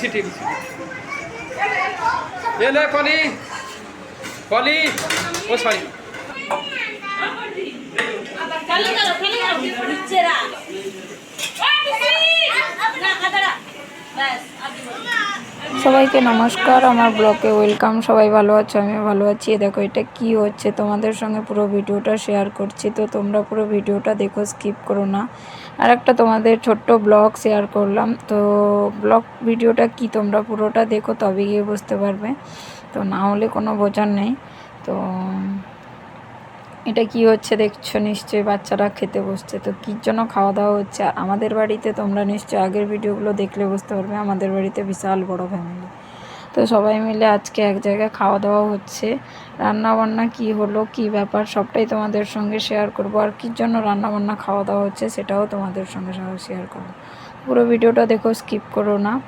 হ্যাঁ ঠিক আছে এলে কলি কলি ও সরি না ব্যাস সবাইকে নমস্কার, আমার ব্লগে ওয়েলকাম। সবাই ভালো আছো? আমি ভালো আছি। দেখো, এটা কি হচ্ছে? তোমাদের সঙ্গে পুরো ভিডিওটা শেয়ার করছি। তো তোমরা পুরো ভিডিওটা দেখো, স্কিপ করো না। আর একটা তোমাদের ছোট্ট ব্লগ শেয়ার করলাম। তো ব্লগ ভিডিওটা কি? তোমরা পুরোটা দেখো তবে গিয়ে বুঝতে পারবে। তো না হলে কোনো বোঝার নেই। তো এটা কি হচ্ছে দেখছ? নিশ্চয়ই বাচ্চারা খেতে বসছে। তো কির জন্য খাওয়া দাওয়া হচ্ছে? আমাদের বাড়িতে তোমরা নিশ্চয়ই আগের ভিডিওগুলো দেখলে বুঝতে পারবে। আমাদের বাড়িতে বিশাল বড় ফ্যামিলি তো সবাই মিলে আজকে এক জায়গায় খাওয়া দাওয়া হচ্ছে। রান্না বান্না কি হলো, কি ব্যাপার, সবটাই তোমাদের সঙ্গে শেয়ার করব। আর কির জন্য রান্না বান্না খাওয়া দাওয়া হচ্ছে সেটাও তোমাদের সঙ্গে শেয়ার করব। পুরো ভিডিওটা দেখো স্কিপ করো না।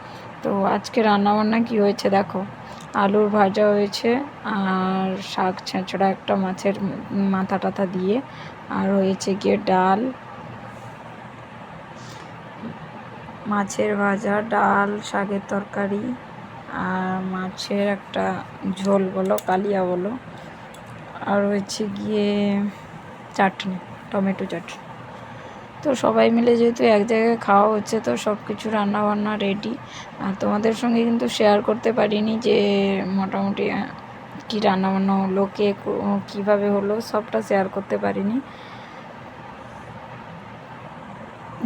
তো আজকে রান্না বান্না কি হয়েছে দেখো। আলুর ভাজা হয়েছে আর শাক ছেঁচড়া একটা মাছের মাথা টাথা দিয়ে। আর হয়েছে গিয়ে ডাল। মাছের ভাজা, ডাল, শাকের তরকারি আর মাছের একটা ঝোল বলো, কালিয়া বলো। আর হয়েছে গিয়ে চাটনি, টমেটো চাটনি। তো সবাই মিলে যেহেতু এক জায়গায় খাওয়া হচ্ছে, তো সব কিছু রান্না বান্না রেডি আর তোমাদের সঙ্গে কিন্তু শেয়ার করতে পারিনি যে মোটামুটি কি রান্না বান্না হলো, কে কীভাবে হলো, সবটা শেয়ার করতে পারিনি।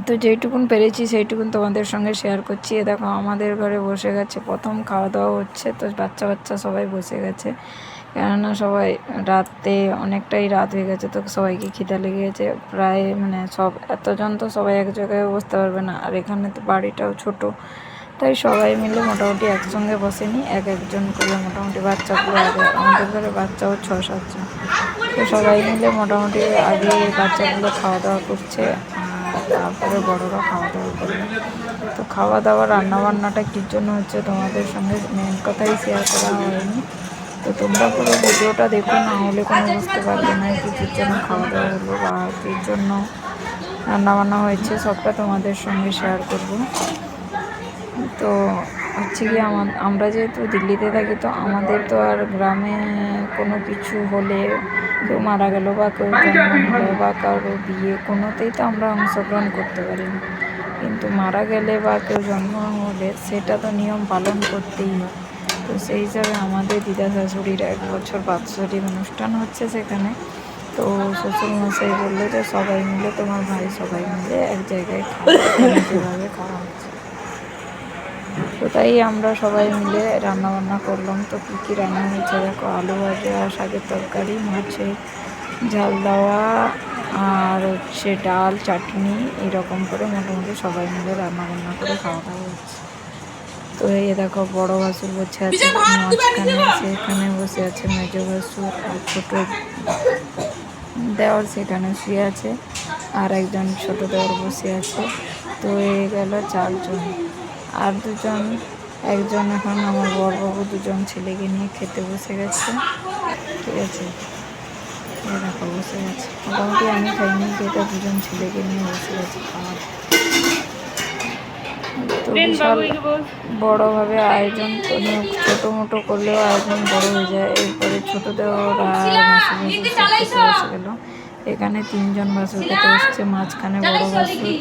তো যেইটুকুন পেরেছি, সেইটুকুন তোমাদের সঙ্গে শেয়ার করছি। এ দেখো, আমাদের ঘরে বসে গেছে, প্রথম খাওয়া দাওয়া হচ্ছে, তো বাচ্চা বাচ্চা সবাই বসে গেছে। কেননা সবাই রাতে অনেকটাই রাত হয়ে গেছে, তো সবাইকে খিদা লেগে গেছে প্রায় মানে সব, এতজন তো সবাই এক জায়গায় বসতে পারবে না, আর এখানে তো বাড়িটাও ছোট। তাই সবাই মিলে মোটামুটি একসঙ্গে বসেনি, এক একজন করে মোটামুটি বাচ্চাগুলো আগে, আমাদের ঘরে বাচ্চাও ছ সাতজন তো সবাই মিলে মোটামুটি আগে বাচ্চাগুলো খাওয়া দাওয়া করছে তারপরে বড়রা খাওয়া দাওয়া করবে তো খাওয়া দাওয়া রান্না বান্নাটা কীর জন্য হচ্ছে তোমাদের সঙ্গে মেন কথাই শেয়ার করা হয়নি। তো তোমরা পুরো ভিডিওটা দেখো, না হলে কোনো বুঝতে পারবে না কি কীর জন্য খাওয়া দাওয়া হলো বা কীর জন্য রান্না বান্না হয়েছে, সবটা তোমাদের সঙ্গে শেয়ার করব। তো হচ্ছে কি আমার যেহেতু দিল্লিতে থাকি, তো আমাদের তো আর গ্রামে কোনো কিছু হলে কেউ মারা গেল বা কেউ জন্ম নিল বা কারও বিয়ে, কোনোতেই তো আমরা অংশগ্রহণ করতে পারি না। কিন্তু মারা গেলে বা কেউ জন্ম হলে সেটা তো নিয়ম পালন করতেই হয়। তো সেই হিসাবে আমাদের দিদা শাশুড়ির এক বছর বাৎসরিক অনুষ্ঠান হচ্ছে সেখানে। তো শ্বশুর মশাই বলল যে সবাই মিলে, তোমার ভাই সবাই মিলে এক জায়গায় খাওয়া যেভাবে খাওয়া হচ্ছে। তো তাই আমরা সবাই মিলে রান্নাবান্না করলাম। তো কী কী রান্না হয়েছে দেখো? আলু ভাজা, শাকের তরকারি, মাছের ঝাল দেওয়া, আর হচ্ছে ডাল, চাটনি, এরকম করে মোটামুটি সবাই মিলে রান্নাবান্না করে খাওয়া দাওয়া হচ্ছে। তো এই দেখো বড় ভাসুর বসে আছে মাঝখানে সেখানে বসে আছে মেজো ভাসুর আর ছোট দেওয়ার সেখানে শুয়ে আছে আর একজন ছোট দেওয়ার বসে আছে। তো এই গেল চারজন আর দুজন একজন এখন আমার বড়বাবু দুজন ছেলেকে নিয়ে খেতে বসে গেছে। ঠিক আছে এ দেখো বসে গেছে মোটামুটি আমি খাইনি যেটা দুজন ছেলেকে নিয়ে বসে গেছে খাওয়ার। তো বিশাল বড়োভাবে আয়োজন ছোটো মোটো করলেও আয়োজন বড় হয়ে যায়। এরপরে ছোটো দেওয়ারা গেলো। এখানে তিনজন বাসুর খেতে এসছে মাঝখানে বড় বাসুর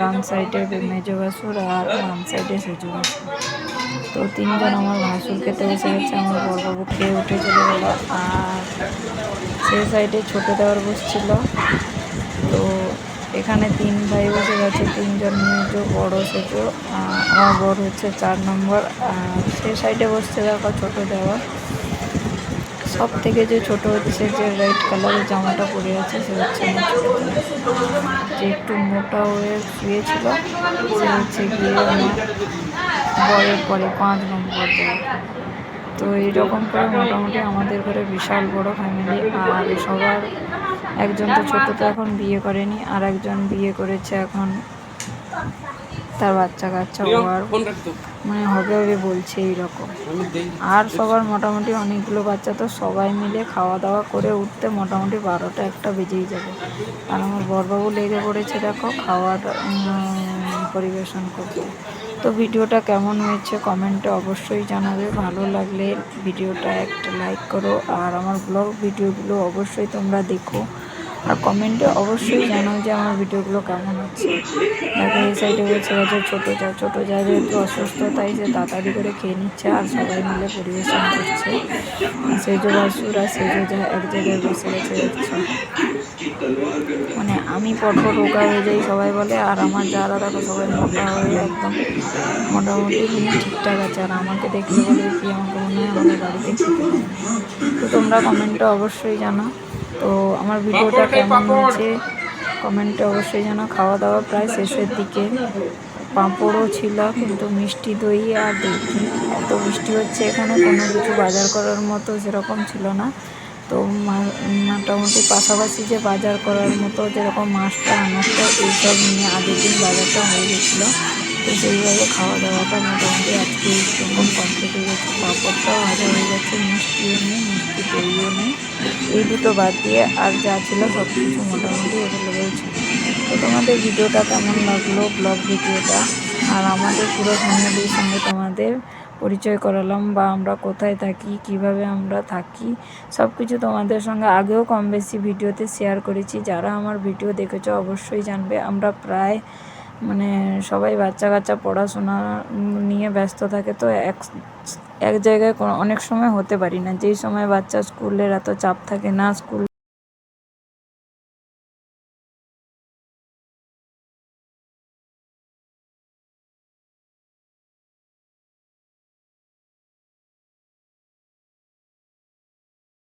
ডান সাইডে মেজো বাসুর আর বাম সাইডে সেজো বাসুর। তো তিনজন আমার ভাসুর খেতে বসে গেছে আমার বড়বাবু খেয়ে উঠে চলে গেল। আর সেই সাইডে ছোটো দেওয়ার বসছিল। তো এখানে তিন ভাই বসে গেছে তিনজন মেজো, বড় সেজো আমার বড় হচ্ছে চার নম্বর। আর সেই সাইডে বসছে দেখো ছোটো দেওয়া সব থেকে যে ছোট হচ্ছে যে রেড কালারের জামাটা পরে আছে, সে হচ্ছে। যে একটু মোটা হয়ে শুয়েছিল, সে হচ্ছে গিয়ে আমার বরের পরে পাঁচ নম্বর তো এইরকম করে মোটামুটি আমাদের ঘরে বিশাল বড় ফ্যামিলি আর সবার একজন তো ছোট তো এখন বিয়ে করেনি আর একজন বিয়ে করেছে এখন তার বাচ্চা কাচ্চা হওয়ার। মানে হবে হবে বলছে এইরকম। আর সবার মোটামুটি অনেকগুলো বাচ্চা তো সবাই মিলে খাওয়া দাওয়া করে উঠতে মোটামুটি বারোটা একটা বেজেই যাবে। আর আমার বরবাবু লেগে পড়েছে দেখো খাওয়ার পরিবেশন করতে। তো ভিডিওটা কেমন হয়েছে কমেন্টে অবশ্যই জানাবে। ভালো লাগলে ভিডিওটা একটা লাইক করো আর আমার ব্লগ ভিডিওগুলো অবশ্যই তোমরা দেখো। আর কমেন্টে অবশ্যই জানাও যে আমার ভিডিওগুলো কেমন হচ্ছে। দেখো এই সাইডে বলছে যে ছোটো যা ছোটো যা যেহেতু অসুস্থ তাই সে তাড়াতাড়ি করে খেয়ে নিচ্ছে আর সবাই মিলে পরিবেশন করছে। সেজো বাসুর আর সেজো যা এক জায়গায় বসে গেছে মানে আমি পরপর রোগা হয়ে যাই সবাই বলে আর আমার যারা দেখো সবাই মোটা হয়ে একদম। মোটামুটি মানে ঠিকঠাক আছে আর আমাকে দেখলে বলে কি আমাকে মনে হয় আমাদের বাড়িতে খেতে তো তোমরা কমেন্টে অবশ্যই জানো। তো আমার ভিডিওটা কেমন হয়েছে কমেন্টে অবশ্যই জানো। খাওয়া দাওয়া প্রায় শেষের দিকে। পাঁপড়ও ছিল কিন্তু মিষ্টি দই আর দেখি এত মিষ্টি হচ্ছে এখানে কোনো কিছু বাজার করার মতো সেরকম ছিল না। তো মোটামুটি পাশাপাশি যে বাজার করার মতো যেরকম মাছটা আনাজটা এইসব নিয়ে আগের দিন বাজারটা হয়ে গেছিল। তো সেইভাবে খাওয়া দাওয়াটা মোটামুটি আজকে এরকম কমপ্লিট হয়ে গেছে। পাঁপড়টাও ভাজা হয়ে গেছে, মিষ্টিও নেই, মিষ্টি দইও নেই। এই দুটো বাদ দিয়ে আর যা ছিল সব কিছু মোটামুটি অ্যাভেলেবেল ছিল। তো তোমাদের ভিডিওটা কেমন লাগল ব্লগ ভিডিওটা? আর আমাদের পুরো ফ্যামিলির সঙ্গে তোমাদের পরিচয় করালাম বা আমরা কোথায় থাকি, কীভাবে আমরা থাকি সব কিছু তোমাদের সঙ্গে আগেও কম বেশি ভিডিওতে শেয়ার করেছি। যারা আমার ভিডিও দেখেছ অবশ্যই জানবে। আমরা প্রায় মানে সবাই বাচ্চা কাচ্চা পড়াশোনা নিয়ে ব্যস্ত থাকে, তো এক এক জায়গায় অনেক সময় হতে পারি না। যেই সময় বাচ্চা স্কুলের এত চাপ থাকে না, স্কুল